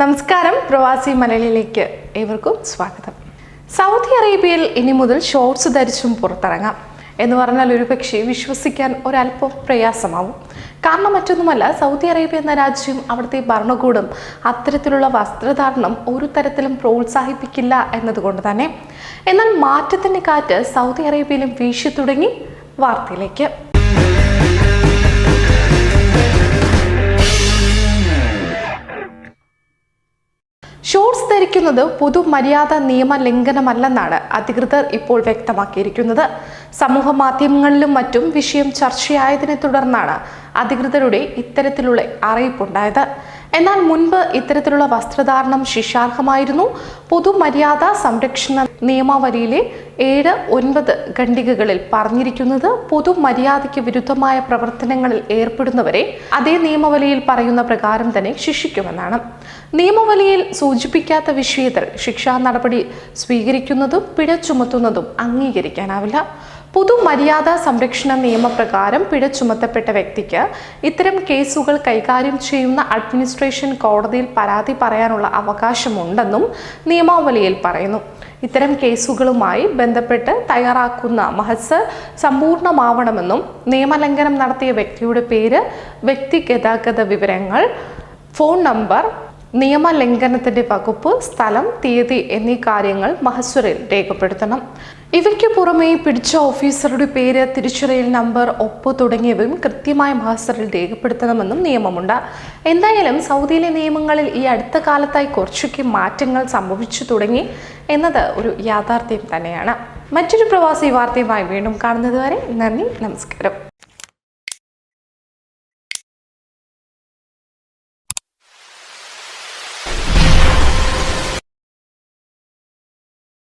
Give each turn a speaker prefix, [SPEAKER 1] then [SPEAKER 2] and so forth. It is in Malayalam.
[SPEAKER 1] നമസ്കാരം പ്രവാസി മലയാളിയിലേക്ക് ഏവർക്കും സ്വാഗതം. സൗദി അറേബ്യയിൽ ഇനി മുതൽ ഷോർട്സ് ധരിച്ചും പുറത്തിറങ്ങാം. എന്ന് പറഞ്ഞാൽ ഒരു പക്ഷേ വിശ്വസിക്കാൻ ഒരല്പം പ്രയാസമാവും. കാരണം മറ്റൊന്നുമല്ല സൗദി അറേബ്യ എന്ന രാജ്യം അവിടുത്തെ ഭരണകൂടം അത്തരത്തിലുള്ള വസ്ത്രധാരണം ഒരു തരത്തിലും പ്രോത്സാഹിപ്പിക്കില്ല എന്നതുകൊണ്ട് തന്നെ. എന്നാൽ മാറ്റത്തിന്റെ കാറ്റ് സൗദി അറേബ്യയിലും വീശി തുടങ്ങി വാർത്തയിലേക്ക്. ഷോർട്സ് ധരിക്കുന്നത് പൊതുമര്യാദ നിയമ ലംഘനമല്ലെന്നാണ് അധികൃതർ ഇപ്പോൾ വ്യക്തമാക്കിയിരിക്കുന്നത്. സമൂഹ മാധ്യമങ്ങളിലും മറ്റും വിഷയം ചർച്ചയായതിനെ തുടർന്നാണ് അധികൃതരുടെ ഇത്തരത്തിലുള്ള അറിയിപ്പുണ്ടായത്. എന്നാൽ മുൻപ് ഇത്തരത്തിലുള്ള വസ്ത്രധാരണം ശിക്ഷാർഹമായിരുന്നു. പൊതുമര്യാദ സംരക്ഷണ നിയമാവലിയിലെ ഏഴ് ഒൻപത് ഖണ്ഡികകളിൽ പറഞ്ഞിരിക്കുന്നത് പൊതുമര്യാദയ്ക്ക് വിരുദ്ധമായ പ്രവർത്തനങ്ങളിൽ ഏർപ്പെടുന്നവരെ അതേ നിയമവലിയിൽ പറയുന്ന പ്രകാരം തന്നെ ശിക്ഷിക്കുമെന്നാണ്. നിയമവലിയിൽ സൂചിപ്പിക്കാത്ത വിഷയത്തിൽ ശിക്ഷാ നടപടി സ്വീകരിക്കുന്നതും പിഴ ചുമത്തുന്നതും അംഗീകരിക്കാനാവില്ല. പൊതുമര്യാദ സംരക്ഷണ നിയമപ്രകാരം പിഴ ചുമത്തപ്പെട്ട വ്യക്തിക്ക് ഇത്തരം കേസുകൾ കൈകാര്യം ചെയ്യുന്ന അഡ്മിനിസ്ട്രേഷൻ കോടതിയിൽ പരാതി പറയാനുള്ള അവകാശമുണ്ടെന്നും നിയമാവലിയിൽ പറയുന്നു. ഇത്തരം കേസുകളുമായി ബന്ധപ്പെട്ട് തയ്യാറാക്കുന്ന മഹസ് സമ്പൂർണമാവണമെന്നും നിയമലംഘനം നടത്തിയ വ്യക്തിയുടെ പേര് വ്യക്തി ഗതാഗത വിവരങ്ങൾ ഫോൺ നമ്പർ നിയമലംഘനത്തിന്റെ വകുപ്പ് സ്ഥലം തീയതി എന്നീ കാര്യങ്ങൾ മഹസ്വരിൽ രേഖപ്പെടുത്തണം. ഇവയ്ക്ക് പുറമെ പിടിച്ച ഓഫീസറുടെ പേര് തിരിച്ചറിയൽ നമ്പർ ഒപ്പ് തുടങ്ങിയവയും കൃത്യമായ മഹസറിൽ രേഖപ്പെടുത്തണമെന്നും നിയമമുണ്ട്. എന്തായാലും സൗദിയിലെ നിയമങ്ങളിൽ ഈ അടുത്ത കാലത്തായി കുറച്ചൊക്കെ മാറ്റങ്ങൾ സംഭവിച്ചു തുടങ്ങി എന്നത് ഒരു യാഥാർത്ഥ്യം തന്നെയാണ്. മറ്റൊരു പ്രവാസി വാർത്തയുമായി വീണ്ടും കാണുന്നതുവരെ നന്ദി നമസ്കാരം.